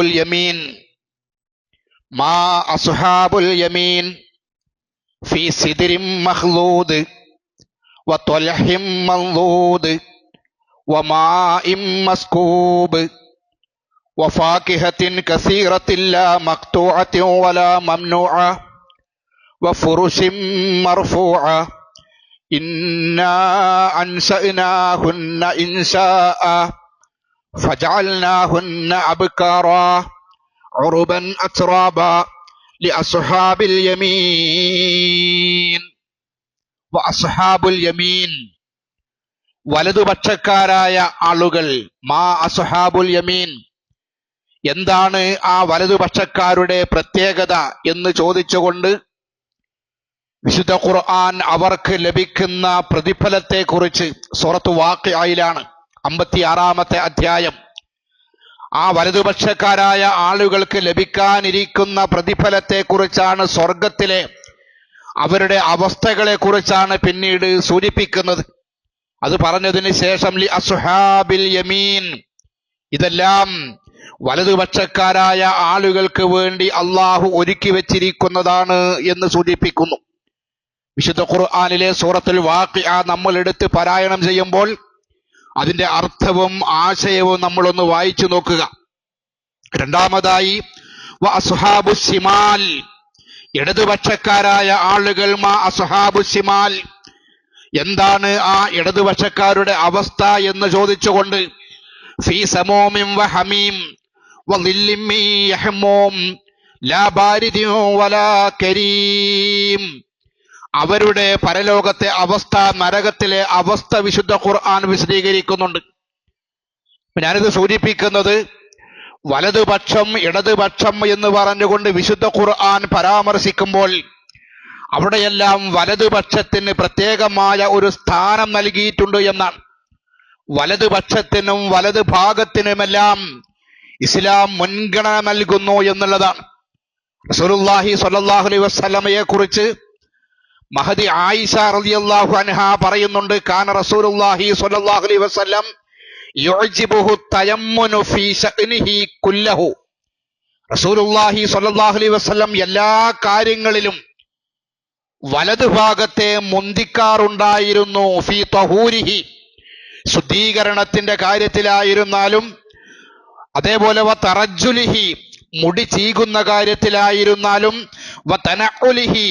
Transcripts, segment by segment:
اليمين. ما أصحاب اليمين في سدر مخلود وطلح منضود وماء مسكوب وفاكهة كثيرة لا مقطوعة ولا ممنوعة وفرش مرفوعة. إنا أنشأناهن إنشاء. فجعلناهن أبكارا عربا أترابا لأصحاب اليمين وأصحاب اليمين വലതുപക്ഷക്കാരായ ആളുകൾ മാ അസുഹാബുൽ യമീൻ എന്താണ് ആ വലതുപക്ഷക്കാരുടെ പ്രത്യേകത എന്ന് ചോദിച്ചുകൊണ്ട് വിശുദ്ധ ഖുർആൻ അവർക്ക് ലഭിക്കുന്ന പ്രതിഫലത്തെ കുറിച്ച് സൂറത്ത് വാക്കിയായിലാണ് അമ്പത്തി ആറാമത്തെ അധ്യായം. ആ വലതുപക്ഷക്കാരായ ആളുകൾക്ക് ലഭിക്കാനിരിക്കുന്ന പ്രതിഫലത്തെ കുറിച്ചാണ് സ്വർഗത്തിലെ അവരുടെ അവസ്ഥകളെക്കുറിച്ചാണ് പിന്നീട് സൂചിപ്പിക്കുന്നത്. അത് പറഞ്ഞതിന് ശേഷം ലി അസുഹാബിൽ യമീൻ. ഇതെല്ലാം വലതുപക്ഷക്കാരായ ആളുകൾക്ക് വേണ്ടി അള്ളാഹു ഒരുക്കി വെച്ചിരിക്കുന്നതാണ് എന്ന് സൂചിപ്പിക്കുന്നു. വിശുദ്ധ ഖുർആാനിലെ സൂറത്തുൽ വാഖി നമ്മൾ എടുത്ത് പാരായണം ചെയ്യുമ്പോൾ അതിന്റെ അർത്ഥവും ആശയവും നമ്മളൊന്ന് വായിച്ചു നോക്കുക. രണ്ടാമതായി അസ്ഹാബു സിമാൽ. ഇടതുപക്ഷക്കാരായ ആളുകൾ മാ അസുഹാബു സിമാൽ. എന്താണ് ആ ഇടതുപക്ഷക്കാരുടെ അവസ്ഥ എന്ന് ചോദിച്ചുകൊണ്ട് ഫീ സമോമിം വ ഹമീം വ ലാ ബാരിദിയോ വലാ കരീം. അവരുടെ പരലോകത്തെ അവസ്ഥ നരകത്തിലെ അവസ്ഥ വിശുദ്ധ ഖുർആൻ വിശദീകരിക്കുന്നുണ്ട്. ഞാനിത് സൂചിപ്പിക്കുന്നത് വലതുപക്ഷം ഇടതുപക്ഷം എന്ന് പറഞ്ഞുകൊണ്ട് വിശുദ്ധ ഖുർആൻ പരാമർശിക്കുമ്പോൾ അവിടെയെല്ലാം വലതുപക്ഷത്തിന് പ്രത്യേകമായ ഒരു സ്ഥാനം നൽകിയിട്ടുണ്ട് എന്നാണ്. വലതുപക്ഷത്തിനും വലതു ഭാഗത്തിനുമെല്ലാം ഇസ്ലാം മുൻഗണന നൽകുന്നു എന്നുള്ളതാണ്. റസൂലുള്ളാഹി സ്വല്ലല്ലാഹു അലൈഹി വസല്ലമയെ കുറിച്ച് മഹദി ആയിഷ റളിയല്ലാഹു അൻഹ പറയുന്നുണ്ട് കാന റസൂലുള്ളാഹി സ്വല്ലല്ലാഹു അലൈഹി വസല്ലം യുഅ്ജിബുഹു തയമ്മുനു ഫീ ശഅ്നിഹി കുല്ലഹു. റസൂലുള്ളാഹി സ്വല്ലല്ലാഹു അലൈഹി വസല്ലം എല്ലാ കാര്യങ്ങളിലും വലതുഭാഗത്തെ മുന്തിക്കാറുണ്ടായിരുന്നു ഫീ തഹൂരിഹി ശുദ്ധീകരണത്തിന്റെ കാര്യത്തിലായിരുന്നാലും അതേപോലെ വ തറജുലിഹി മുടി ചീകുന്ന കാര്യത്തിലായിരുന്നാലും വ തനഉലിഹി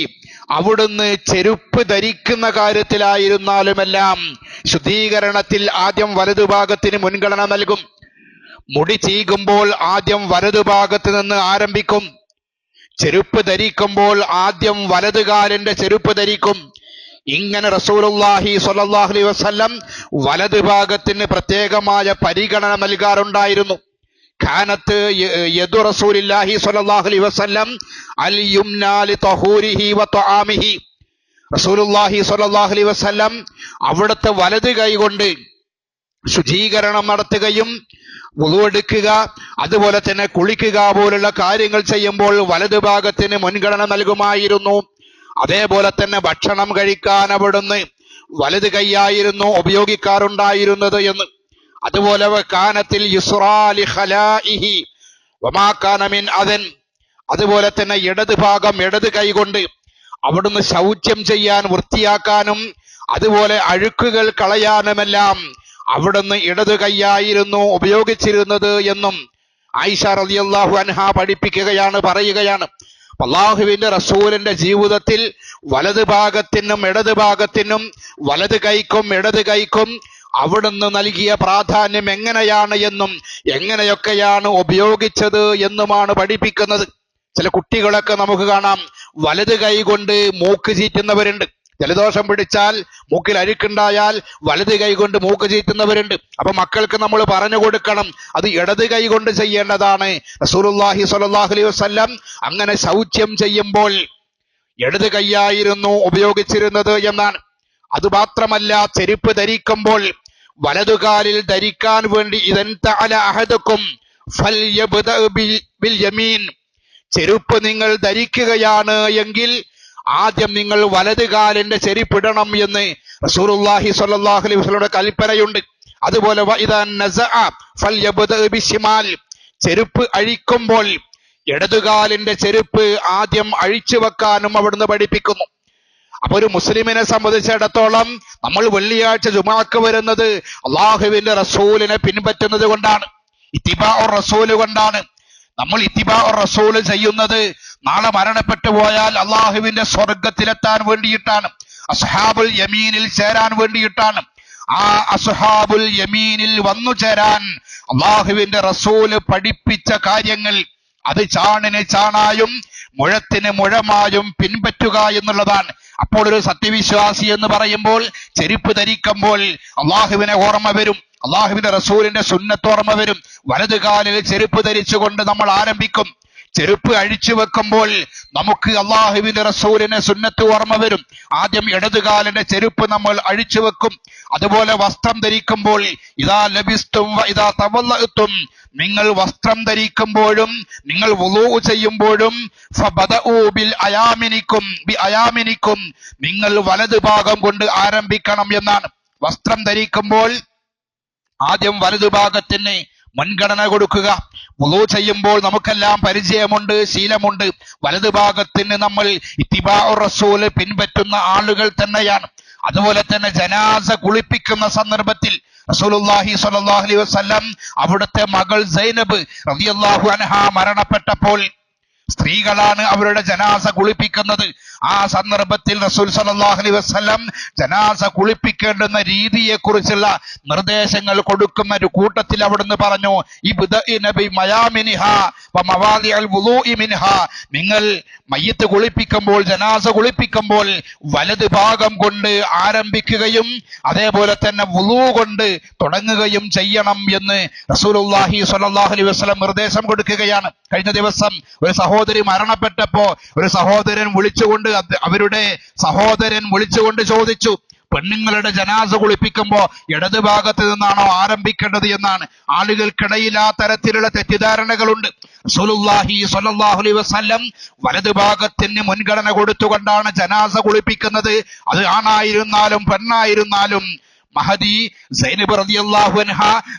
അവിടുന്ന് ചെരുപ്പ് ധരിക്കുന്ന കാര്യത്തിലായിരുന്നാലുമെല്ലാം ശുദ്ധീകരണത്തിൽ ആദ്യം വലതുഭാഗത്തിന് മുൻഗണന നൽകും. മുടി ചീകുമ്പോൾ ആദ്യം വലതുഭാഗത്ത് നിന്ന് ആരംഭിക്കും. ചെരുപ്പ് ധരിക്കുമ്പോൾ ആദ്യം വലതുകാലിന്റെ ചെരുപ്പ് ധരിക്കും. ഇങ്ങനെ റസൂലുള്ളാഹി സ്വല്ലല്ലാഹു വസ്ല്ലം വസല്ലം വലതുഭാഗത്തിന് പ്രത്യേകമായ പരിഗണന നൽകാറുണ്ടായിരുന്നു. ഖാനത്ത് യദു റസൂലില്ലാഹി സ്വല്ലല്ലാഹു അലൈഹി വസല്ലം അൽ യുംനാ ലിതഹൂരിഹി വതആമിഹി റസൂലുള്ളാഹി സ്വല്ലല്ലാഹു അലൈഹി വസല്ലം അവിടുത്തെ വലത് കൈ കൊണ്ട് ശുചീകരണം നടത്തുകയും എടുക്കുക അതുപോലെ തന്നെ കുളിക്കുക പോലുള്ള കാര്യങ്ങൾ ചെയ്യുമ്പോൾ വലതുഭാഗത്തിന് മുൻഗണന നൽകുമായിരുന്നു. അതേപോലെ തന്നെ ഭക്ഷണം കഴിക്കാൻ അവിടുന്ന് വലത് കൈയായിരുന്നു ഉപയോഗിക്കാറുണ്ടായിരുന്നത് എന്ന്. അതുപോലെ കാനത്തിൽ യുസ്രാലി ഖലാഇഹി വമാ മിൻ അദൻ. അതുപോലെ തന്നെ ഇടത് ഭാഗം ഇടത് കൈകൊണ്ട് അവിടുന്ന് ശൗച്യം ചെയ്യാൻ വൃത്തിയാക്കാനും അതുപോലെ അഴുക്കുകൾ കളയാനുമെല്ലാം അവിടുന്ന് ഇടത് കൈയായിരുന്നു ഉപയോഗിച്ചിരുന്നത് എന്നും ആയിഷ റളിയല്ലാഹു അൻഹ പഠിപ്പിക്കുകയാണ് പറയുകയാണ്. അള്ളാഹുവിന്റെ റസൂലിന്റെ ജീവിതത്തിൽ വലത് ഭാഗത്തിനും ഇടത് ഭാഗത്തിനും വലത് കൈക്കും ഇടത് കൈക്കും അവിടുന്ന് നൽകിയ പ്രാധാന്യം എങ്ങനെയാണ് എന്നും എങ്ങനെയൊക്കെയാണ് ഉപയോഗിച്ചത് എന്നുമാണ് പഠിപ്പിക്കുന്നത്. ചില കുട്ടികളൊക്കെ നമുക്ക് കാണാം വലത് കൈ കൊണ്ട് മൂക്ക് ചീറ്റുന്നവരുണ്ട്. ജലദോഷം പിടിച്ചാൽ മൂക്കിൽ അഴുക്കുണ്ടായാൽ വലത് കൈ കൊണ്ട് മൂക്ക് ചീറ്റുന്നവരുണ്ട്. അപ്പൊ മക്കൾക്ക് നമ്മൾ പറഞ്ഞു കൊടുക്കണം അത് ഇടത് കൈ കൊണ്ട് ചെയ്യേണ്ടതാണ്. റസൂലുള്ളാഹി സ്വല്ലല്ലാഹു അലൈഹി വസല്ലം അങ്ങനെ ശൗച്യം ചെയ്യുമ്പോൾ ഇടത് കൈയായിരുന്നു ഉപയോഗിച്ചിരുന്നത് എന്നാണ്. അതുമാത്രമല്ല ചെരുപ്പ് ധരിക്കുമ്പോൾ വലതുകാലിൽ ധരിക്കാൻ വേണ്ടി ഇതൻ തല അഹദക്കും ചെരുപ്പ് നിങ്ങൾ ധരിക്കുകയാണ് എങ്കിൽ ആദ്യം നിങ്ങൾ വലത് കാലിന്റെ ചെരിപ്പിടണം എന്ന് റസൂലുള്ളാഹി സ്വല്ലല്ലാഹു അലൈഹി കൽപ്പനയുണ്ട്. അതുപോലെ ചെരുപ്പ് അഴിക്കുമ്പോൾ ഇടതുകാലിന്റെ ചെരുപ്പ് ആദ്യം അഴിച്ചു വെക്കാനും അവിടുന്ന് പഠിപ്പിക്കുന്നു. അപ്പൊ ഒരു മുസ്ലിമിനെ സംബന്ധിച്ചിടത്തോളം നമ്മൾ വെള്ളിയാഴ്ച ജുമാക്ക് വരുന്നത് അള്ളാഹുവിന്റെ റസൂലിനെ പിൻപറ്റുന്നത് കൊണ്ടാണ്. ഇത്തിബാ റസൂൽ കൊണ്ടാണ്. നമ്മൾ ഇത്തിബാ റസൂൽ ചെയ്യുന്നത് നാളെ മരണപ്പെട്ടു പോയാൽ അള്ളാഹുവിന്റെ സ്വർഗത്തിലെത്താൻ വേണ്ടിയിട്ടാണ്. അസ്ഹാബുൽ യമീനിൽ ചേരാൻ വേണ്ടിയിട്ടാണ്. ആ അസ്ഹാബുൽ യമീനിൽ വന്നു ചേരാൻ അള്ളാഹുവിന്റെ റസൂൽ പഠിപ്പിച്ച കാര്യങ്ങൾ അത് ചാണിന് ചാണായും മുഴത്തിന് മുഴമായും പിൻപറ്റുക എന്നുള്ളതാണ്. അപ്പോൾ ഒരു സത്യവിശ്വാസി എന്ന് പറയുമ്പോൾ ചെരുപ്പ് ധരിക്കുമ്പോൾ അള്ളാഹുവിനെ ഓർമ്മ വരും. അള്ളാഹുവിന്റെ റസൂലിന്റെ സുന്നത്ത് ഓർമ്മ വരും. വലതു കാലിൽ ചെരുപ്പ് ധരിച്ചുകൊണ്ട് നമ്മൾ ആരംഭിക്കും. ചെരുപ്പ് അഴിച്ചു വെക്കുമ്പോൾ നമുക്ക് അള്ളാഹുവിന്റെ റസൂലിനെ സുന്നത്ത് ഓർമ്മ വരും. ആദ്യം ഇടതുകാലിന്റെ ചെരുപ്പ് നമ്മൾ അഴിച്ചു വെക്കും. അതുപോലെ വസ്ത്രം ധരിക്കുമ്പോൾ ഇതാ ലഭിസ്തും ഇതാ തവല്ലത്തും നിങ്ങൾ വസ്ത്രം ധരിക്കുമ്പോഴും നിങ്ങൾ വുളൂ ചെയ്യുമ്പോഴും ബിൽ അയാമിനിക്കും ബി നിങ്ങൾ വലതു ഭാഗം കൊണ്ട് ആരംഭിക്കണം എന്നാണ്. വസ്ത്രം ധരിക്കുമ്പോൾ ആദ്യം വലതുഭാഗത്തിന് മുൻഗണന കൊടുക്കുക. വുളൂ ചെയ്യുമ്പോൾ നമുക്കെല്ലാം പരിചയമുണ്ട് ശീലമുണ്ട്. വലതുഭാഗത്തിന് നമ്മൾ ഇത്തിബാ റസൂൽ പിൻപറ്റുന്ന ആളുകൾ തന്നെയാണ്. അതുപോലെ തന്നെ ജനാസ കുളിപ്പിക്കുന്ന സന്ദർഭത്തിൽ റസൂലുള്ളാഹി സ്വല്ലല്ലാഹു അലൈഹി വസല്ലം അവിടുത്തെ മകൾ സൈനബ് റളിയല്ലാഹു അൻഹ മരണപ്പെട്ടപ്പോൾ സ്ത്രീകളാണ് അവരുടെ ജനാസ കുളിപ്പിക്കുന്നത്. ആ സന്ദർഭത്തിൽ റസൂൽ സല്ലല്ലാഹു അലൈഹി വസല്ലം ജനാസ കുളിപ്പിക്കേണ്ടുന്ന രീതിയെ കുറിച്ചുള്ള നിർദ്ദേശങ്ങൾ കൊടുക്കുന്ന ഒരു കൂട്ടത്തിൽ അവിടുന്ന് പറഞ്ഞു നിങ്ങൾ മയ്യത്ത് കുളിപ്പിക്കുമ്പോൾ ജനാസ കുളിപ്പിക്കുമ്പോൾ വലത് ഭാഗം കൊണ്ട് ആരംഭിക്കുകയും അതേപോലെ തന്നെ വുളൂ കൊണ്ട് തുടങ്ങുകയും ചെയ്യണം എന്ന് റസൂലുള്ളാഹി സ്വല്ലല്ലാഹു അലൈഹി വസല്ലം നിർദ്ദേശം കൊടുക്കുകയാണ്. കഴിഞ്ഞ ദിവസം ഒരു സഹോദരി മരണപ്പെട്ടപ്പോ ഒരു സഹോദരൻ വിളിച്ചുകൊണ്ട് അവരുടെ സഹോദരൻ വിളിച്ചുകൊണ്ട് ചോദിച്ചു പെണ്ണുങ്ങളുടെ ജനാസ കുളിപ്പിക്കുമ്പോ ഇടത് ഭാഗത്ത് നിന്നാണോ ആരംഭിക്കേണ്ടത് എന്നാണ്? ആളുകൾക്കിടയിൽ ആ തരത്തിലുള്ള തെറ്റിദ്ധാരണകളുണ്ട്. റസൂലുള്ളാഹി സ്വല്ലല്ലാഹു അലൈഹി വസല്ലം വലത് ഭാഗത്തിന് മുൻഗണന കൊടുത്തുകൊണ്ടാണ് ജനാസ കുളിപ്പിക്കുന്നത്. അത് ആണായിരുന്നാലും പെണ്ണായിരുന്നാലും മഹദി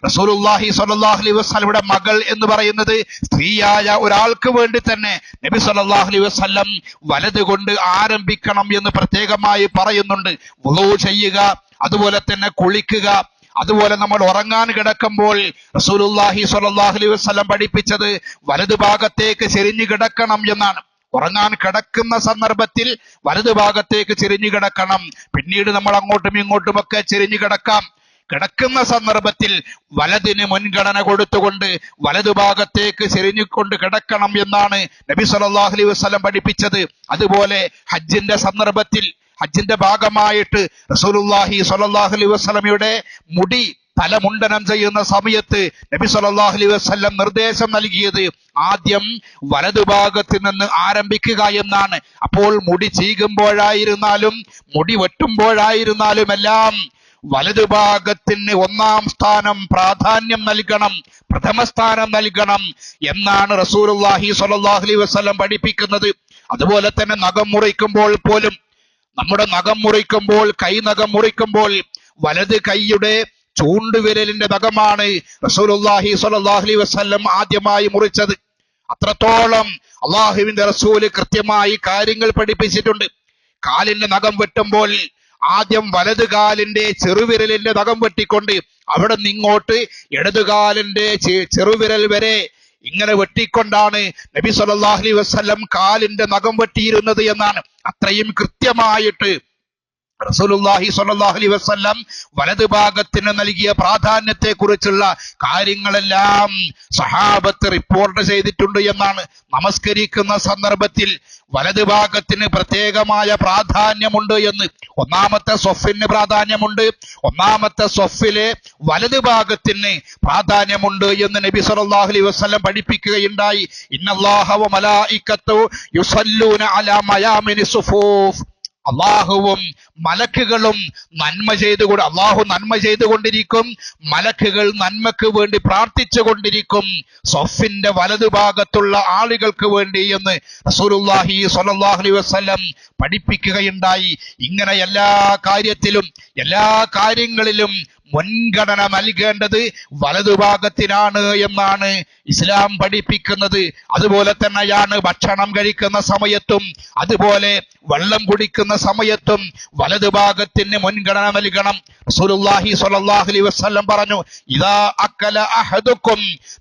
റസൂലുള്ളാഹി സ്വല്ലല്ലാഹു മകൾ എന്ന് പറയുന്നത് സ്ത്രീയായ ഒരാൾക്ക് വേണ്ടി തന്നെ നബി സല്ലല്ലാഹു അലൈഹി വസല്ലം വലത് കൊണ്ട് ആരംഭിക്കണം എന്ന് പ്രത്യേകമായി പറയുന്നുണ്ട്. വുളൂ ചെയ്യുക അതുപോലെ തന്നെ കുളിക്കുക അതുപോലെ നമ്മൾ ഉറങ്ങാൻ കിടക്കുമ്പോൾ റസൂലുല്ലാഹി സ്വല്ലല്ലാഹു അലൈഹി വസല്ലം പഠിപ്പിച്ചത് വലതു ഭാഗത്തേക്ക് ചെരിഞ്ഞു കിടക്കണം എന്നാണ്. ഉറങ്ങാൻ കിടക്കുന്ന സന്ദർഭത്തിൽ വലതു ഭാഗത്തേക്ക് ചെരിഞ്ഞു കിടക്കണം. പിന്നീട് നമ്മൾ അങ്ങോട്ടും ഇങ്ങോട്ടും ഒക്കെ ചെരിഞ്ഞു കിടക്കാം. കിടക്കുന്ന സന്ദർഭത്തിൽ വലതിന് മുൻഗണന കൊടുത്തുകൊണ്ട് വലതുഭാഗത്തേക്ക് ചെരിഞ്ഞുകൊണ്ട് കിടക്കണം എന്നാണ് നബി സല്ലല്ലാഹു അലൈഹി വസല്ലം പഠിപ്പിച്ചത്. അതുപോലെ ഹജ്ജിന്റെ സന്ദർഭത്തിൽ ഹജ്ജിന്റെ ഭാഗമായിട്ട് റസൂലുള്ളാഹി സ്വല്ലല്ലാഹു അലൈഹി വസല്ലമയുടെ മുടി തലമുണ്ടനം ചെയ്യുന്ന സമയത്ത് നബി സല്ലല്ലാഹു അലൈഹി വസല്ലം നിർദ്ദേശം നൽകിയത് ആദ്യം വലതുഭാഗത്ത് നിന്ന് ആരംഭിക്കുക എന്നാണ്. അപ്പോൾ മുടി ചീകുമ്പോഴായിരുന്നാലും മുടി വെട്ടുമ്പോഴായിരുന്നാലും എല്ലാം വലതുഭാഗത്തിന് ഒന്നാം സ്ഥാനം പ്രാധാന്യം നൽകണം പ്രഥമ സ്ഥാനം നൽകണം എന്നാണ് റസൂലുള്ളാഹി സ്വല്ലല്ലാഹു അലൈഹി വസല്ലം പഠിപ്പിക്കുന്നത്. അതുപോലെ തന്നെ നഖം മുറിക്കുമ്പോൾ പോലും നമ്മുടെ നഖം മുറിക്കുമ്പോൾ കൈ നഖം മുറിക്കുമ്പോൾ വലത് കൈയുടെ ചൂണ്ടുവിരലിന്റെ നഖമാണ് റസൂലുള്ളാഹി സ്വല്ലല്ലാഹു അലൈഹി വസല്ലം ആദ്യമായി മുറിച്ചത്. അത്രത്തോളം അള്ളാഹുവിന്റെ റസൂൽ കൃത്യമായി കാര്യങ്ങൾ പഠിപ്പിച്ചിട്ടുണ്ട്. കാലിന്റെ നഖം വെട്ടുമ്പോൾ ആദ്യം വലത് കാലിന്റെ ചെറുവിരലിന്റെ നഖം വെട്ടിക്കൊണ്ട് അവിടെ നിങ്ങോട്ട് ഇടതുകാലിന്റെ ചെറുവിരൽ വരെ ഇങ്ങനെ വെട്ടിക്കൊണ്ടാണ് നബി അലൈഹി വസല്ലം കാലിന്റെ നഖം വെട്ടിയിരുന്നത് എന്നാണ്. അത്രയും കൃത്യമായിട്ട് അലൈഹി വസല്ലം വലത് ഭാഗത്തിന് നൽകിയ പ്രാധാന്യത്തെ കുറിച്ചുള്ള കാര്യങ്ങളെല്ലാം സഹാബത്ത് റിപ്പോർട്ട് ചെയ്തിട്ടുണ്ട് എന്നാണ് നമസ്കരിക്കുന്ന സന്ദർഭത്തിൽ വലത് ഭാഗത്തിന് പ്രത്യേകമായ പ്രാധാന്യമുണ്ട് എന്ന്. ഒന്നാമത്തെ സ്വഫിന് പ്രാധാന്യമുണ്ട്. ഒന്നാമത്തെ സ്വഫിലെ വലത് ഭാഗത്തിന് പ്രാധാന്യമുണ്ട് എന്ന് നബി സല്ലല്ലാഹു അലൈഹി വസല്ലം പഠിപ്പിക്കുകയുണ്ടായി. ഇന്നല്ലാഹ മലായിക്കത്തു യുസല്ലൂന അലാ മയാമിനി സുഫൂഫ്. അള്ളാഹുവും മലക്കുകളും നന്മ ചെയ്തുകൊണ്ട് അള്ളാഹു നന്മ ചെയ്തു കൊണ്ടിരിക്കും മലക്കുകൾ നന്മക്ക് വേണ്ടി പ്രാർത്ഥിച്ചു കൊണ്ടിരിക്കും. സൊഫിന്റെ വലതുഭാഗത്തുള്ള ആളുകൾക്ക് വേണ്ടി എന്ന് റസൂലുള്ളാഹി സ്വല്ലല്ലാഹു വസ്ലം പഠിപ്പിക്കുകയുണ്ടായി. ഇങ്ങനെ എല്ലാ കാര്യത്തിലും എല്ലാ കാര്യങ്ങളിലും മുൻഗണന നൽകേണ്ടത് വലതുഭാഗത്തിനാണ് എന്നാണ് ഇസ്ലാം പഠിപ്പിക്കുന്നത്. അതുപോലെ തന്നെയാണ് ഭക്ഷണം കഴിക്കുന്ന സമയത്തും അതുപോലെ വെള്ളം കുടിക്കുന്ന സമയത്തും വലതുഭാഗത്തിന് മുൻഗണന നൽകണം. റസൂലുള്ളാഹി സ്വല്ലല്ലാഹു അലൈഹി വസല്ലം പറഞ്ഞു ഇദാ അക്കല അഹദുക്കും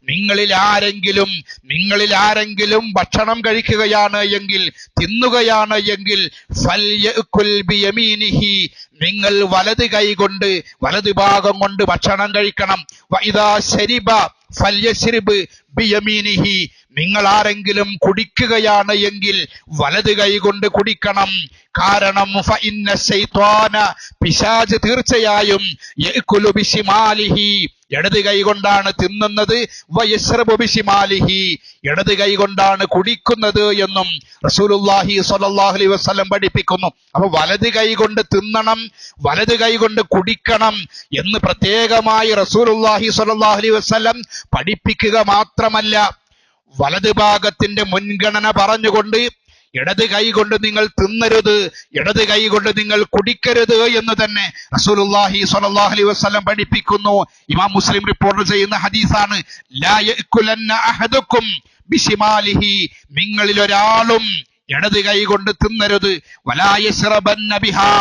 നിങ്ങളിൽ ആരെങ്കിലും നിങ്ങളിൽ ആരെങ്കിലും ഭക്ഷണം കഴിക്കുകയാണ് എങ്കിൽ തിന്നുകയാണ് എങ്കിൽ ഫൽയഅ്കുൽ ബിയമീനിഹി നിങ്ങൾ വലത് കൈ കൊണ്ട് വലത് ഭാഗം കൊണ്ട് ഭക്ഷണം കഴിക്കണം. വഇദാ ശരിബ ഫല്യശ്രിബ് ബിയമീനിഹി. നിങ്ങൾ ആരെങ്കിലും കുടിക്കുകയാണ് എങ്കിൽ വലത് കൈ കൊണ്ട് കുടിക്കണം. കാരണം പിശാച് തീർച്ചയായും ഇടത് കൈ കൊണ്ടാണ് തിന്നുന്നത്. വയസ്രബു ബിശിമാലിഹി ഇടത് കൈ കൊണ്ടാണ് കുടിക്കുന്നത് എന്നും റസൂലുള്ളാഹി സ്വല്ലല്ലാഹു അലൈഹി വസല്ലം പഠിപ്പിക്കുന്നു. അപ്പൊ വലത് കൈ കൊണ്ട് തിന്നണം വലത് കൈ കൊണ്ട് കുടിക്കണം എന്ന് പ്രത്യേകമായി റസൂലുള്ളാഹി സ്വല്ലല്ലാഹു അലൈഹി വസല്ലം പഠിപ്പിക്കുക മാത്രമല്ല. വലത് ഭാഗത്തിന്റെ മുൻഗണന പറഞ്ഞുകൊണ്ട് ഇടത് കൈ കൊണ്ട് നിങ്ങൾ തിന്നരുത് ഇടത് കൈ കൊണ്ട് നിങ്ങൾ കുടിക്കരുത് എന്ന് തന്നെ റസൂലുള്ളാഹി സ്വല്ലല്ലാഹു അലൈഹി വസല്ലം പഠിപ്പിക്കുന്നു. ഇമാം മുസ്ലിം റിപ്പോർട്ട് ചെയ്യുന്ന ഹദീസാണ് ലാ യഅകുലന്ന അഹദുക്കും ബിശിമാലിഹി നിങ്ങളിൽ ഒരാളും ഇടത് കൈ കൊണ്ട് തിന്നരുത്. വലായശ്രബൻ ബിഹാ.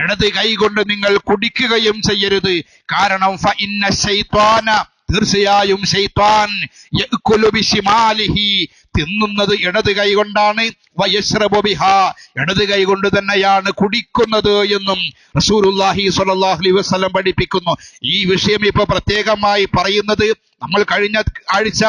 ഇടത് കൈ കൊണ്ട് നിങ്ങൾ കുടിക്കുകയും ചെയ്യരുത്. കാരണം ഫ ഇന്ന ശൈത്വാന തീർച്ചയായും ശൈത്വാൻ യഅകുലു ബിശിമാലിഹി തിന്നുന്നത് ഇടത് കൈ കൊണ്ടാണ്. വയശ്രബു ബിഹാ. ഇടത് കൈ കൊണ്ട് തന്നെയാണ് കുടിക്കുന്നത് എന്നും റസൂലുള്ളാഹി സ്വല്ലല്ലാഹു വസ്ലം പഠിപ്പിക്കുന്നു. ഈ വിഷയം ഇപ്പൊ പ്രത്യേകമായി പറയുന്നത് നമ്മൾ കഴിഞ്ഞ ആഴ്ച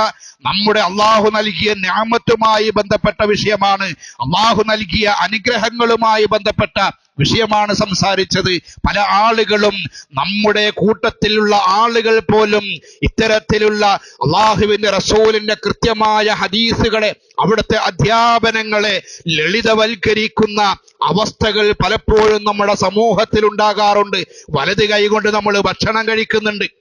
നമ്മുടെ അള്ളാഹു നൽകിയ ഞാമത്തുമായി ബന്ധപ്പെട്ട വിഷയമാണ്. അള്ളാഹു നൽകിയ അനുഗ്രഹങ്ങളുമായി ബന്ധപ്പെട്ട വിഷയമാണ് സംസാരിച്ചത്. പല ആളുകളും നമ്മുടെ കൂട്ടത്തിലുള്ള ആളുകൾ പോലും ഇത്തരത്തിലുള്ള അള്ളാഹുവിന്റെ റസൂലിന്റെ കൃത്യമായ ഹദീസുകളെ അവിടുത്തെ അധ്യാപനങ്ങളെ ലളിതവൽക്കരിക്കുന്ന അവസ്ഥകൾ പലപ്പോഴും നമ്മുടെ സമൂഹത്തിൽ ഉണ്ടാകാറുണ്ട് വലത് കൈകൊണ്ട് നമ്മൾ ഭക്ഷണം കഴിക്കുന്നുണ്ട്.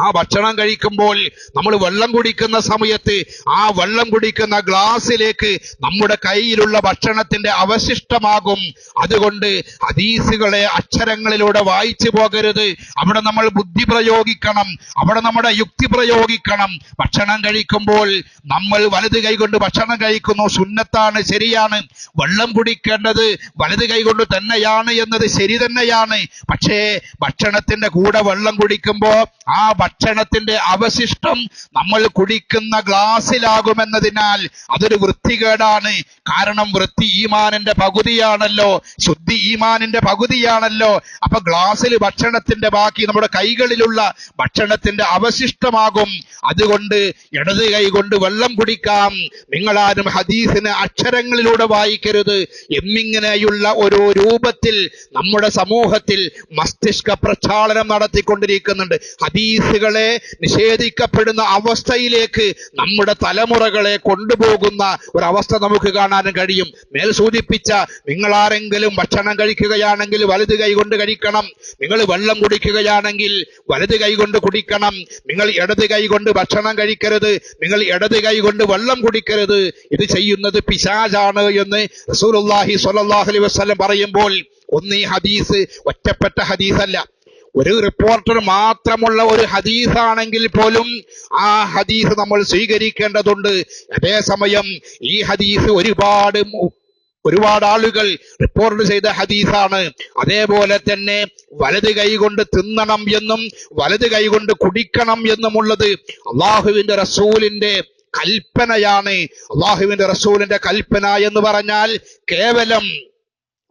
ആ ഭക്ഷണം കഴിക്കുമ്പോൾ നമ്മൾ വെള്ളം കുടിക്കുന്ന സമയത്ത് ആ വെള്ളം കുടിക്കുന്ന ഗ്ലാസ്സിലേക്ക് നമ്മുടെ കയ്യിലുള്ള ഭക്ഷണത്തിന്റെ അവശിഷ്ടമാകും. അതുകൊണ്ട് ഹദീസുകളെ അക്ഷരങ്ങളിലൂടെ വായിച്ചു പോകരുത്. അവിടെ നമ്മൾ ബുദ്ധി പ്രയോഗിക്കണം. അവിടെ നമ്മുടെ യുക്തി പ്രയോഗിക്കണം. ഭക്ഷണം കഴിക്കുമ്പോൾ നമ്മൾ വലത് കൈകൊണ്ട് ഭക്ഷണം കഴിക്കുന്നു. സുന്നത്താണ് ശരിയാണ്. വെള്ളം കുടിക്കേണ്ടത് വലത് കൈകൊണ്ട് തന്നെയാണ് എന്നത് ശരി തന്നെയാണ്. പക്ഷേ ഭക്ഷണത്തിന്റെ കൂടെ വെള്ളം കുടിക്കുമ്പോൾ ആ ഭക്ഷണത്തിന്റെ അവശിഷ്ടം നമ്മൾ കുടിക്കുന്ന ഗ്ലാസ്സിലാകുമെന്നതിനാൽ അതൊരു വൃത്തികേടാണ്. കാരണം വൃത്തി ഈമാനിന്റെ പകുതിയാണല്ലോ ശുദ്ധി ഈമാനിന്റെ പകുതിയാണല്ലോ. അപ്പൊ ഗ്ലാസ്സിൽ ഭക്ഷണത്തിന്റെ ബാക്കി നമ്മുടെ കൈകളിലുള്ള ഭക്ഷണത്തിന്റെ അവശിഷ്ടമാകും. അതുകൊണ്ട് ഇടത് കൈ കൊണ്ട് വെള്ളം കുടിക്കാം. നിങ്ങളാരും ഹദീസിന് അക്ഷരങ്ങളിലൂടെ വായിക്കരുത്. എന്നിങ്ങനെയുള്ള ഓരോ രൂപത്തിൽ നമ്മുടെ സമൂഹത്തിൽ മസ്തിഷ്ക പ്രക്ഷാളനം നടത്തിക്കൊണ്ടിരിക്കുന്നുണ്ട്. ഹദീസുകളെ നിഷേധിക്കപ്പെടുന്ന അവസ്ഥയിലേക്ക് നമ്മുടെ തലമുറകളെ കൊണ്ടുപോകുന്ന ഒരവസ്ഥ നമുക്ക് കാണാനും കഴിയും. മേൽ സൂചിപ്പിച്ച നിങ്ങൾ ആരെങ്കിലും ഭക്ഷണം കഴിക്കുകയാണെങ്കിൽ വലത് കൈകൊണ്ട് കഴിക്കണം. നിങ്ങൾ വെള്ളം കുടിക്കുകയാണെങ്കിൽ വലത് കൈകൊണ്ട് കുടിക്കണം. നിങ്ങൾ ഇടത് കൈകൊണ്ട് ഭക്ഷണം കഴിക്കരുത്. നിങ്ങൾ ഇടത് കൈകൊണ്ട് വെള്ളം കുടിക്കരുത്. ഇത് ചെയ്യുന്നത് പിശാചാണ് എന്ന് റസൂലുള്ളാഹി സ്വല്ലല്ലാഹു അലൈഹി വസല്ലം പറയുമ്പോൾ ഒന്ന് ഈ ഹദീസ് ഒറ്റപ്പെട്ട ഹദീസല്ല. ഒരു റിപ്പോർട്ടർ മാത്രമുള്ള ഒരു ഹദീസാണെങ്കിൽ പോലും ആ ഹദീസ് നമ്മൾ സ്വീകരിക്കേണ്ടതുണ്ട്. അതേസമയം ഈ ഹദീസ് ഒരുപാട് ഒരുപാട് ആളുകൾ റിപ്പോർട്ട് ചെയ്ത ഹദീസാണ്. അതേപോലെ തന്നെ വലത് കൈ കൊണ്ട് തിന്നണം എന്നും വലത് കൈ കൊണ്ട് കുടിക്കണം എന്നുമുള്ളത് അള്ളാഹുവിന്റെ റസൂലിന്റെ കൽപ്പനയാണ്. അള്ളാഹുവിന്റെ റസൂലിന്റെ കൽപ്പന എന്ന് പറഞ്ഞാൽ കേവലം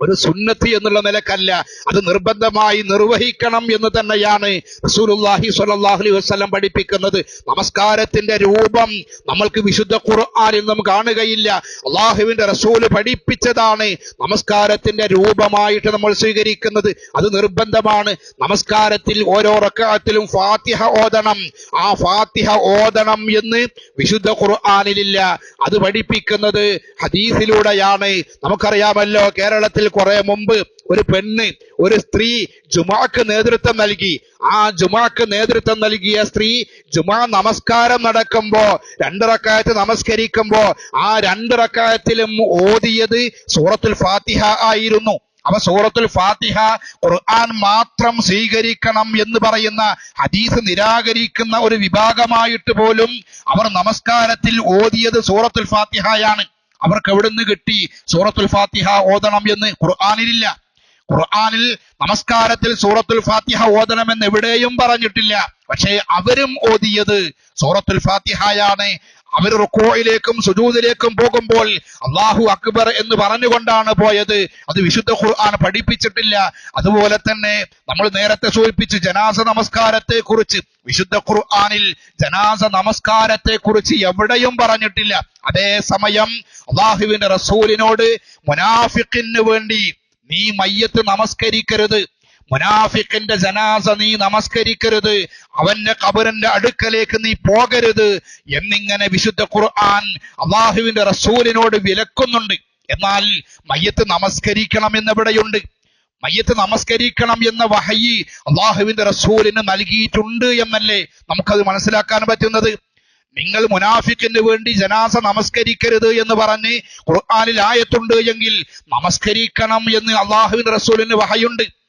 ഒരു സുന്നത്തി എന്നുള്ള നിലക്കല്ല. അത് നിർബന്ധമായി നിർവഹിക്കണം എന്ന് തന്നെയാണ് റസൂലുള്ളാഹി സ്വല്ലല്ലാഹു അലൈഹി വസല്ലം പഠിപ്പിക്കുന്നത്. നമസ്കാരത്തിന്റെ രൂപം നമ്മൾക്ക് വിശുദ്ധ ഖുർആനിൽ കാണുകയില്ല. അള്ളാഹുവിന്റെ റസൂൽ പഠിപ്പിച്ചതാണ് നമസ്കാരത്തിന്റെ രൂപമായിട്ട് നമ്മൾ സ്വീകരിക്കുന്നത്. അത് നിർബന്ധമാണ്. നമസ്കാരത്തിൽ ഓരോ റക്കാത്തിലും ഫാത്തിഹ ഓതണം. ആ ഫാത്തിഹ ഓതണം എന്ന് വിശുദ്ധ ഖുർആാനിലില്ല. അത് പഠിപ്പിക്കുന്നത് ഹദീസിലൂടെയാണ്. നമുക്കറിയാമല്ലോ കേരളത്തിൽ കുറെ മുമ്പ് ഒരു പെണ്ണ് ഒരു സ്ത്രീ ജുമാക്ക് നേതൃത്വം നൽകി. ആ ജുമാക്ക് നേതൃത്വം നൽകിയ സ്ത്രീ ജുമാ നമസ്കാരം നടക്കുമ്പോ രണ്ടിറക്കായത്ത് നമസ്കരിക്കുമ്പോ ആ രണ്ടിറക്കായത്തിലും ഓതിയത് സൂറത്തുൽ ഫാത്തിഹ ആയിരുന്നു. അവ സൂറത്തുൽ ഫാത്തിഹ ഖുർആൻ മാത്രം സ്വീകരിക്കണം എന്ന് പറയുന്ന ഹദീസ് നിരാകരിക്കുന്ന ഒരു വിഭാഗമായിട്ട് പോലും അവർ നമസ്കാരത്തിൽ ഓതിയത് സൂറത്തുൽ ഫാത്തിഹയാണ്. അവർക്ക് എവിടുന്ന് കിട്ടി സൂറത്തുൽ ഫാത്തിഹ ഓതണം എന്ന് ഖുർആാനിലില്ല. ഖുർആാനിൽ നമസ്കാരത്തിൽ സൂറത്തുൽ ഫാത്തിഹ ഓതണം എന്ന് എവിടെയും പറഞ്ഞിട്ടില്ല. പക്ഷേ അവരും ഓതിയത് സൂറത്തുൽ ഫാത്തിഹയാണ്. അവർ റുക്കോയിലേക്കും സുജൂദിലേക്കും പോകുമ്പോൾ അള്ളാഹു അക്ബർ എന്ന് പറഞ്ഞുകൊണ്ടാണ് പോയത്. അത് വിശുദ്ധ ഖുർആൻ പഠിപ്പിച്ചിട്ടില്ല. അതുപോലെ തന്നെ നമ്മൾ നേരത്തെ സൂചിപ്പിച്ചു ജനാസ നമസ്കാരത്തെ കുറിച്ച് വിശുദ്ധ ഖുർആനിൽ ജനാസ നമസ്കാരത്തെ കുറിച്ച് എവിടെയും പറഞ്ഞിട്ടില്ല. അതേസമയം അള്ളാഹുവിന്റെ റസൂലിനോട് മുനാഫിഖിന് വേണ്ടി നീ മയ്യത്ത് നമസ്കരിക്കരുത്. മുനാഫിക്കിന്റെ ജനാസ നീ നമസ്കരിക്കരുത്. അവന്റെ കബറിന്റെ അടുക്കലേക്ക് നീ പോകരുത്. എന്നിങ്ങനെ വിശുദ്ധ ഖുർആൻ അള്ളാഹുവിന്റെ റസൂലിനോട് വിലക്കുന്നുണ്ട്. എന്നാൽ മയ്യത്ത് നമസ്കരിക്കണം എന്നിവിടെയുണ്ട് മയ്യത്ത് നമസ്കരിക്കണം എന്ന വഹയി അള്ളാഹുവിന്റെ റസൂലിന് നൽകിയിട്ടുണ്ട് എന്നല്ലേ നമുക്കത് മനസ്സിലാക്കാൻ പറ്റുന്നത്? നിങ്ങൾ മുനാഫിക്കിന് വേണ്ടി ജനാസ നമസ്കരിക്കരുത് എന്ന് പറഞ്ഞ് ഖുർആനിൽ ആയത്തുണ്ട് എങ്കിൽ നമസ്കരിക്കണം എന്ന് അള്ളാഹുവിന്റെ റസൂലിന് വഹയുണ്ട്.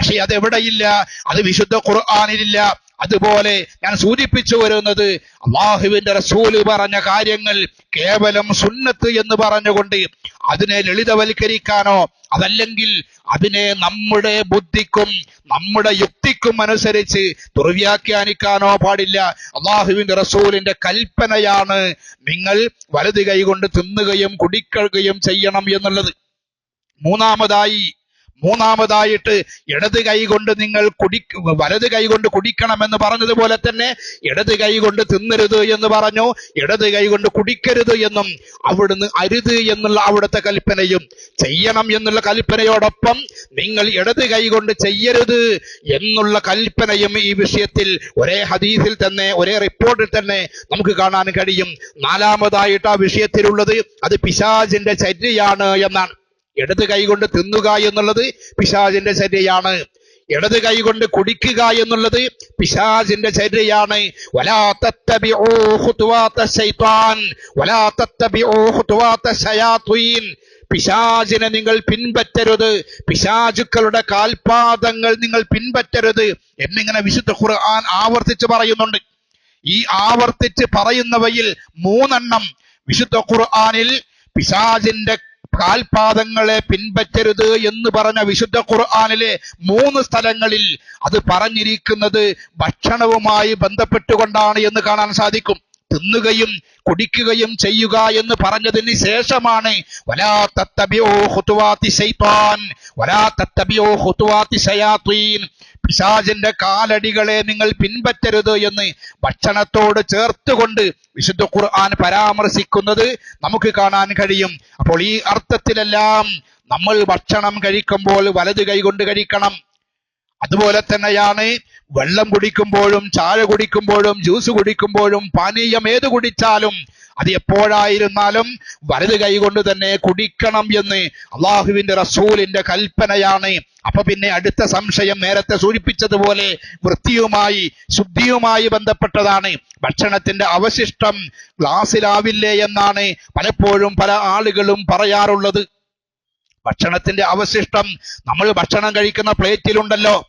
പക്ഷെ അതെവിടെയില്ല അത് വിശുദ്ധ ഖുർആാനിലില്ല. അതുപോലെ ഞാൻ സൂചിപ്പിച്ചു വരുന്നത് അള്ളാഹുവിന്റെ റസൂൽ പറഞ്ഞ കാര്യങ്ങൾ കേവലം സുന്നത്ത് എന്ന് പറഞ്ഞുകൊണ്ട് അതിനെ ലളിതവൽക്കരിക്കാനോ അതല്ലെങ്കിൽ അതിനെ നമ്മുടെ ബുദ്ധിക്കും നമ്മുടെ യുക്തിക്കും അനുസരിച്ച് ദുർവ്യാഖ്യാനിക്കാനോ പാടില്ല. അള്ളാഹുവിന്റെ റസൂലിന്റെ കൽപ്പനയാണ് നിങ്ങൾ വലത് കൈകൊണ്ട് തിന്നുകയും കുടിക്കുകയും ചെയ്യണം എന്നുള്ളത്. മൂന്നാമതായി മൂന്നാമതായിട്ട് ഇടത് കൈ കൊണ്ട് നിങ്ങൾ കുടി വലത് കൈ കൊണ്ട് കുടിക്കണമെന്ന് പറഞ്ഞതുപോലെ തന്നെ ഇടത് കൈ കൊണ്ട് തിന്നരുത് എന്ന് പറഞ്ഞു. ഇടത് കൈ കൊണ്ട് കുടിക്കരുത് എന്നും അവിടുന്ന് അരുത് എന്നുള്ള അവിടുത്തെ കൽപ്പനയും ചെയ്യണം എന്നുള്ള കൽപ്പനയോടൊപ്പം നിങ്ങൾ ഇടത് കൈ കൊണ്ട് ചെയ്യരുത് എന്നുള്ള കൽപ്പനയും ഈ വിഷയത്തിൽ ഒരേ ഹദീസിൽ തന്നെ ഒരേ റിപ്പോർട്ടിൽ തന്നെ നമുക്ക് കാണാൻ കഴിയും. നാലാമതായിട്ട് ആ വിഷയത്തിലുള്ളത് അത് പിശാജിന്റെ ചര്യയാണ് എന്നാണ്. ഇടത് കൈകൊണ്ട് തിന്നുക എന്നുള്ളത് പിശാചിന്റെ ചര്യയാണ്. ഇടത് കൈകൊണ്ട് കുടിക്കുക എന്നുള്ളത് പിശാചിന്റെ ചര്യയാണ്. പിശാചിനെ നിങ്ങൾ പിൻപറ്റരുത്. പിശാചുക്കളുടെ കാൽപാദങ്ങൾ നിങ്ങൾ പിൻപറ്റരുത് എന്നിങ്ങനെ വിശുദ്ധ ഖുർആൻ ആവർത്തിച്ച് പറയുന്നുണ്ട്. ഈ ആവർത്തിച്ച് പറയുന്നവയിൽ മൂന്നെണ്ണം വിശുദ്ധ ഖുർആനിൽ പിശാചിന്റെ കാൽപാദങ്ങളെ പിൻപറ്റരുത് എന്ന് പറഞ്ഞ വിശുദ്ധ ഖുർആാനിലെ മൂന്ന് സ്ഥലങ്ങളിൽ അത് പറഞ്ഞിരിക്കുന്നത് ഭക്ഷണവുമായി ബന്ധപ്പെട്ടുകൊണ്ടാണ് എന്ന് കാണാൻ സാധിക്കും. തിന്നുകയും കുടിക്കുകയും ചെയ്യുക എന്ന് പറഞ്ഞതിന് ശേഷമാണ് വലാ തത്തബിയോ പിശാചിന്റെ കാലടികളെ നിങ്ങൾ പിൻപറ്റരുത് എന്ന് ഭക്ഷണത്തോട് ചേർത്തുകൊണ്ട് വിശുദ്ധ ഖുർആൻ പരാമർശിക്കുന്നത് നമുക്ക് കാണാൻ കഴിയും. അപ്പോൾ ഈ അർത്ഥത്തിലെല്ലാം നമ്മൾ ഭക്ഷണം കഴിക്കുമ്പോൾ വലത് കൈകൊണ്ട് കഴിക്കണം. അതുപോലെ തന്നെയാണ് വെള്ളം കുടിക്കുമ്പോഴും ചായ കുടിക്കുമ്പോഴും ജ്യൂസ് കുടിക്കുമ്പോഴും പാനീയം ഏത് കുടിച്ചാലും അത് എപ്പോഴായിരുന്നാലും വലത് കൈകൊണ്ട് തന്നെ കുടിക്കണം എന്ന് അള്ളാഹുവിന്റെ റസൂലിന്റെ കൽപ്പനയാണ്. അപ്പൊ പിന്നെ അടുത്ത സംശയം നേരത്തെ സൂചിപ്പിച്ചതുപോലെ വൃത്തിയുമായി ശുദ്ധിയുമായി ബന്ധപ്പെട്ടതാണ്. ഭക്ഷണത്തിന്റെ അവശിഷ്ടം ഗ്ലാസ്സിലാവില്ലേ എന്നാണ് പലപ്പോഴും പല ആളുകളും പറയാറുള്ളത്. ഭക്ഷണത്തിന്റെ അവശിഷ്ടം നമ്മൾ ഭക്ഷണം കഴിക്കുന്ന പ്ലേറ്റിലുണ്ടല്ലോ.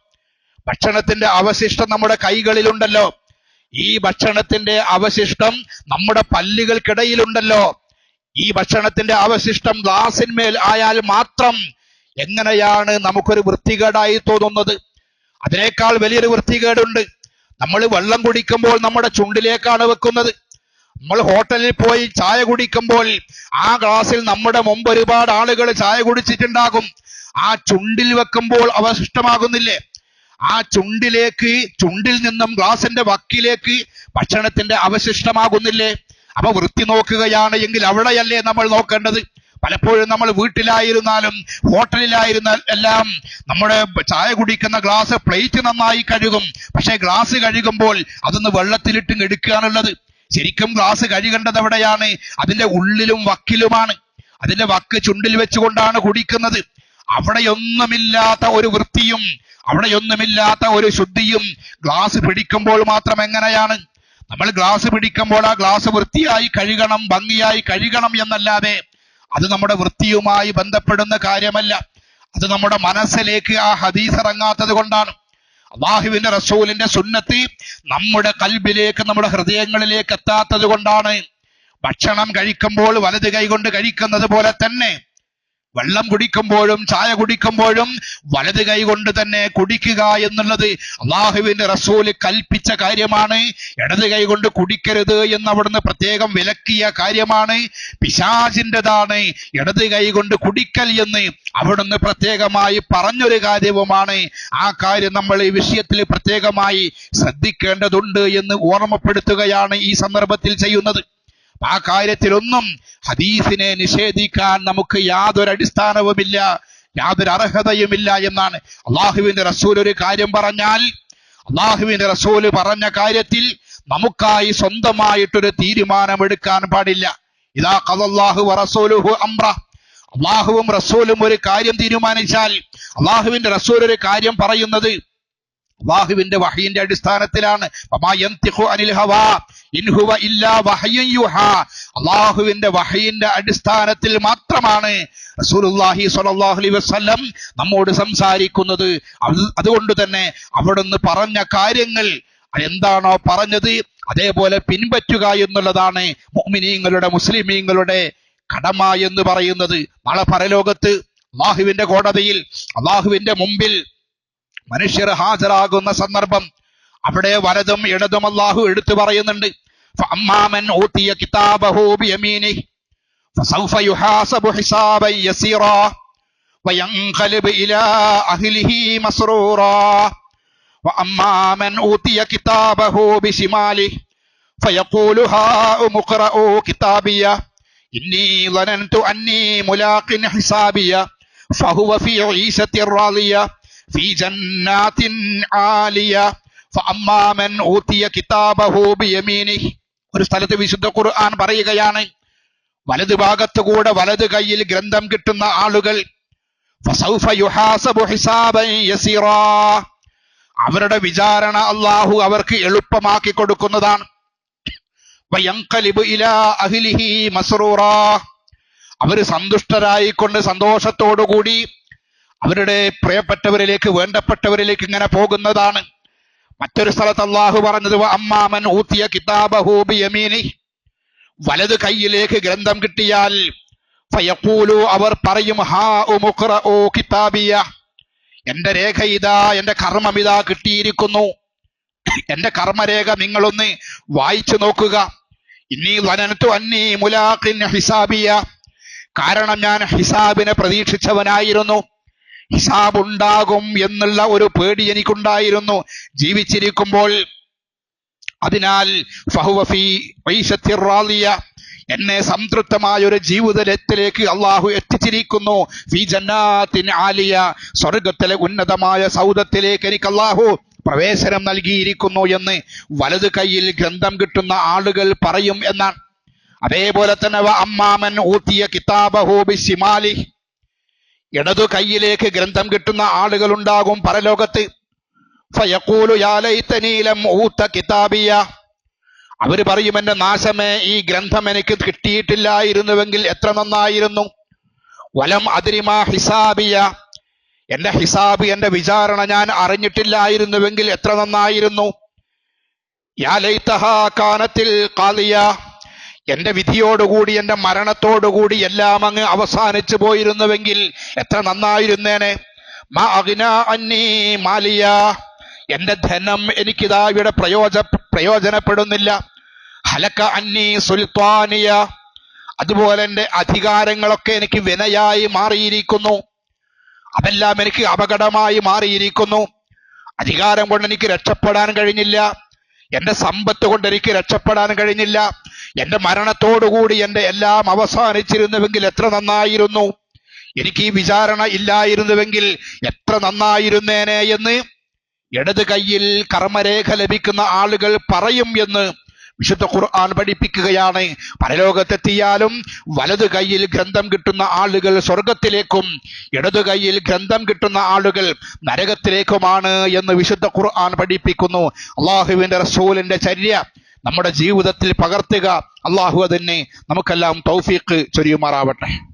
ഭക്ഷണത്തിന്റെ അവശിഷ്ടം നമ്മുടെ കൈകളിലുണ്ടല്ലോ. ഈ ഭക്ഷണത്തിന്റെ അവശിഷ്ടം നമ്മുടെ പല്ലുകൾക്കിടയിലുണ്ടല്ലോ. ഈ ഭക്ഷണത്തിന്റെ അവശിഷ്ടം ഗ്ലാസിന്മേൽ ആയാൽ മാത്രം എങ്ങനെയാണ് നമുക്കൊരു വൃത്തികേടായി തോന്നുന്നത്? അതിനേക്കാൾ വലിയൊരു വൃത്തികേടുണ്ട്. നമ്മൾ വെള്ളം കുടിക്കുമ്പോൾ നമ്മുടെ ചുണ്ടിലേക്കാണ് വെക്കുന്നത്. നമ്മൾ ഹോട്ടലിൽ പോയി ചായ കുടിക്കുമ്പോൾ ആ ഗ്ലാസ്സിൽ നമ്മുടെ മുമ്പ് ഒരുപാട് ആളുകൾ ചായ കുടിച്ചിട്ടുണ്ടാകും. ആ ചുണ്ടിൽ വെക്കുമ്പോൾ അവശിഷ്ടമാകുന്നില്ലേ ആ ചുണ്ടിലേക്ക് ചുണ്ടിൽ നിന്നും ഗ്ലാസിന്റെ വക്കിലേക്ക് ഭക്ഷണത്തിന്റെ അവശിഷ്ടമാകുന്നില്ലേ? അപ്പൊ വൃത്തി നോക്കുകയാണ് എങ്കിൽ അവിടെയല്ലേ നമ്മൾ നോക്കേണ്ടത്? പലപ്പോഴും നമ്മൾ വീട്ടിലായിരുന്നാലും ഹോട്ടലിലായിരുന്നാൽ എല്ലാം നമ്മുടെ ചായ കുടിക്കുന്ന ഗ്ലാസ് പ്ലേറ്റ് നന്നായി കഴുകും. പക്ഷേ ഗ്ലാസ് കഴുകുമ്പോൾ അതൊന്ന് വെള്ളത്തിലിട്ടും എടുക്കുകയാണുള്ളത്. ശരിക്കും ഗ്ലാസ് കഴുകേണ്ടത് എവിടെയാണ്? അതിന്റെ ഉള്ളിലും വക്കിലുമാണ്. അതിന്റെ വക്ക് ചുണ്ടിൽ വെച്ചുകൊണ്ടാണ് കുടിക്കുന്നത്. അവിടെയൊന്നുമില്ലാത്ത ഒരു വൃത്തിയും അവിടെയൊന്നുമില്ലാത്ത ഒരു ശുദ്ധിയും ഗ്ലാസ് പിടിക്കുമ്പോൾ മാത്രം എങ്ങനെയാണ്? നമ്മൾ ഗ്ലാസ് പിടിക്കുമ്പോൾ ആ ഗ്ലാസ് വൃത്തിയായി കഴുകണം ഭംഗിയായി കഴുകണം എന്നല്ലാതെ അത് നമ്മുടെ വൃത്തിയുമായി ബന്ധപ്പെടുന്ന കാര്യമല്ല. അത് നമ്മുടെ മനസ്സിലേക്ക് ആ ഹദീസ് ഇറങ്ങാത്തത് കൊണ്ടാണ്. അള്ളാഹുവിന്റെ റസൂലിന്റെ സുന്നത്തി നമ്മുടെ കൽബിലേക്ക് നമ്മുടെ ഹൃദയങ്ങളിലേക്ക് എത്താത്തത് കൊണ്ടാണ്. ഭക്ഷണം കഴിക്കുമ്പോൾ വലത് കൈകൊണ്ട് കഴിക്കുന്നത് പോലെ തന്നെ വെള്ളം കുടിക്കുമ്പോഴും ചായ കുടിക്കുമ്പോഴും വലത് കൈ കൊണ്ട് തന്നെ കുടിക്കുക എന്നുള്ളത് അള്ളാഹുവിന്റെ റസൂൽ കൽപ്പിച്ച കാര്യമാണ്. ഇടത് കൈ കൊണ്ട് കുടിക്കരുത് എന്ന് അവിടുന്ന് പ്രത്യേകം വിലക്കിയ കാര്യമാണ്. പിശാചിന്റെതാണ് ഇടത് കൈ കൊണ്ട് കുടിക്കൽ എന്ന് അവിടുന്ന് പ്രത്യേകമായി പറഞ്ഞൊരു കാര്യവുമാണ്. ആ കാര്യം നമ്മൾ ഈ വിഷയത്തിൽ പ്രത്യേകമായി ശ്രദ്ധിക്കേണ്ടതുണ്ട് എന്ന് ഓർമ്മപ്പെടുത്തുകയാണ് ഈ സന്ദർഭത്തിൽ ചെയ്യുന്നത്. ആ കാര്യത്തിലൊന്നും ഹദീസിനെ നിഷേധിക്കാൻ നമുക്ക് യാതൊരു അടിസ്ഥാനവുമില്ല യാതൊരു അർഹതയുമില്ല എന്നാണ്. അള്ളാഹുവിന്റെ റസൂൽ ഒരു കാര്യം പറഞ്ഞാൽ അള്ളാഹുവിന്റെ റസൂൽ പറഞ്ഞ കാര്യത്തിൽ നമുക്കായി സ്വന്തമായിട്ടൊരു തീരുമാനമെടുക്കാൻ പാടില്ല. ഇതാ കഥാഹു റസൂലുഹു അമ്ര അള്ളാഹുവും റസൂലും ഒരു കാര്യം തീരുമാനിച്ചാൽ അള്ളാഹുവിന്റെ റസൂൽ ഒരു കാര്യം പറയുന്നത് അള്ളാഹുവിന്റെ വഹയിന്റെ അടിസ്ഥാനത്തിലാണ്. അള്ളാഹുവിന്റെ വഹയിന്റെ അടിസ്ഥാനത്തിൽ മാത്രമാണ് വസല്ലം നമ്മോട് സംസാരിക്കുന്നത്. അതുകൊണ്ട് തന്നെ അവിടുന്ന് പറഞ്ഞ കാര്യങ്ങൾ എന്താണോ പറഞ്ഞത് അതേപോലെ പിൻപറ്റുക എന്നുള്ളതാണ് മുഅ്മിനീങ്ങളുടെ മുസ്ലിമീങ്ങളുടെ കടമ എന്ന് പറയുന്നത്. നാളെ പരലോകത്ത് അള്ളാഹുവിന്റെ കോടതിയിൽ അള്ളാഹുവിന്റെ മുമ്പിൽ മനുഷ്യർ ഹാജരാകുന്ന സന്ദർഭം അവിടെ വലതും ഇടതും അള്ളാഹു എടുത്തു പറയുന്നുണ്ട് ഫഅമ്മാമൻ ഊതിയ കിതാബഹു ബിയമീനിഹി فسوف يحاسب حسابا يسيرا وينقلب إلى أهله مسرورا وأما من أوتي كتابه بشماله فيقول هاؤم اقرءوا كتابيه إني ظننت أني ملاق حسابيه فهو في عيشة راضية في جنات عالية فأما من أوتي كتابه بيمينه ഒരു സ്ഥലത്ത് വിശുദ്ധ ഖുർആൻ പറയുകയാണ് വലത് ഭാഗത്തുകൂടെ വലത് കൈയിൽ ഗ്രന്ഥം കിട്ടുന്ന ആളുകൾ ഫസൗഫ യുഹാസബു ഹിസാബൻ യസീറാ. അവരുടെ വിചാരണ അള്ളാഹു അവർക്ക് എളുപ്പമാക്കി കൊടുക്കുന്നതാണ് വയങ്കലിബു ഇലാ അഹ്ലിഹി മസ്റൂറാ. അവര് സന്തുഷ്ടരായിക്കൊണ്ട് സന്തോഷത്തോടുകൂടി അവരുടെ പ്രിയപ്പെട്ടവരിലേക്ക് വേണ്ടപ്പെട്ടവരിലേക്ക് ഇങ്ങനെ പോകുന്നതാണ്. മറ്റൊരു സ്ഥലത്ത് അള്ളാഹു പറഞ്ഞത് "വ അമ്മാമൻ ഊത്തിയ കിതാബഹു ബിയമീനി. വലത് കൈയിലേക്ക് ഗ്രന്ഥം കിട്ടിയാൽ ഫയഖൂലു അവർ പറയും ഹാ ഉമുഖ്റഊ കിതാബിയ. എന്റെ രേഖ ഇതാ എന്റെ കർമ്മം ഇതാ കിട്ടിയിരിക്കുന്നു. എന്റെ കർമ്മരേഖ നിങ്ങളൊന്ന് വായിച്ചു നോക്കുക. ഇനി വനനത്തു അന്നി മുലാഖിൻ ഹിസാബിയ. കാരണം ഞാൻ ഹിസാബിനെ പ്രതീക്ഷിച്ചവനായിരുന്നു. ഹിസാബ് ഉണ്ടാകും എന്നുള്ള ഒരു പേടി എനിക്കുണ്ടായിരുന്നു. ജീവിച്ചിരിക്കുമ്പോൾ അതിനാൽ ഫഹുവ ഫീ ഐശത്തിർ റാളിയ എന്നെ സംതൃപ്തമായ ഒരു ജീവിതത്തിലേക്ക് അള്ളാഹു എത്തിച്ചിരിക്കുന്നു. ആലിയ സ്വർഗത്തിലെ ഉന്നതമായ സൗദത്തിലേക്ക് എനിക്ക് അള്ളാഹു പ്രവേശനം നൽകിയിരിക്കുന്നു എന്ന് വലതു കൈയിൽ ഗ്രന്ഥം കിട്ടുന്ന ആളുകൾ പറയും എന്നാണ്. അതേപോലെ തന്നെ അമ്മാമൻ ഊത്തിയ കിതാബഹു ബിശിമാലി ഇടതു കൈയിലേക്ക് ഗ്രന്ഥം കിട്ടുന്ന ആളുകളുണ്ടാകും പരലോകത്ത്. ലൈതനീ കിതാബിയ. അവർ പറയും എന്റെ നാശമേ ഈ ഗ്രന്ഥം എനിക്ക് കിട്ടിയിട്ടില്ലായിരുന്നുവെങ്കിൽ എത്ര നന്നായിരുന്നു? വലം അതിരിമാ ഹിസാബിയ. എന്റെ ഹിസാബ് എന്റെ വിചാരണ ഞാൻ അറിഞ്ഞിട്ടില്ലായിരുന്നുവെങ്കിൽ എത്ര നന്നായിരുന്നു? യാ കാനത്തിൽ ഖാലിയ എന്റെ വിധിയോടുകൂടി എന്റെ മരണത്തോടുകൂടി എല്ലാം അങ്ങ് അവസാനിച്ചു പോയിരുന്നുവെങ്കിൽ എത്ര നന്നായിരുന്നേനെ? മാ അഗ്ന അന്നീ മാലിയ. എന്റെ ധനം എനിക്കിതാ ഇവിടെ പ്രയോജ പ്രയോജനപ്പെടുന്നില്ല. ഹലക്ക അന്നി സുൽത്താനിയ. അതുപോലെ എന്റെ അധികാരങ്ങളൊക്കെ എനിക്ക് വിനയായി മാറിയിരിക്കുന്നു. അതെല്ലാം എനിക്ക് അപകടമായി മാറിയിരിക്കുന്നു. അധികാരം കൊണ്ട് എനിക്ക് രക്ഷപ്പെടാൻ കഴിഞ്ഞില്ല. എന്റെ സമ്പത്ത് കൊണ്ട് എനിക്ക് രക്ഷപ്പെടാൻ കഴിഞ്ഞില്ല. എന്റെ മരണത്തോടുകൂടി എന്റെ എല്ലാം അവസാനിച്ചിരുന്നുവെങ്കിൽ എത്ര നന്നായിരുന്നു? എനിക്ക് ഈ വിചാരണ ഇല്ലായിരുന്നുവെങ്കിൽ എത്ര നന്നായിരുന്നേനെ എന്ന് ഇടത് കയ്യിൽ കർമ്മരേഖ ലഭിക്കുന്ന ആളുകൾ പറയും എന്ന് വിശുദ്ധ ഖുർആൻ പഠിപ്പിക്കുകയാണ്. പരലോകത്തെത്തിയാലും വലതു കയ്യിൽ ഗ്രന്ഥം കിട്ടുന്ന ആളുകൾ സ്വർഗത്തിലേക്കും ഇടതു കയ്യിൽ ഗ്രന്ഥം കിട്ടുന്ന ആളുകൾ നരകത്തിലേക്കുമാണ് എന്ന് വിശുദ്ധ ഖുർആൻ പഠിപ്പിക്കുന്നു. അള്ളാഹുവിന്റെ റസൂലിന്റെ ചര്യ നമ്മുടെ ജീവിതത്തിൽ പകർത്തുക. അള്ളാഹു അതിനെ നമുക്കെല്ലാം തൗഫീഖ് ചൊരിയുമാറാവട്ടെ.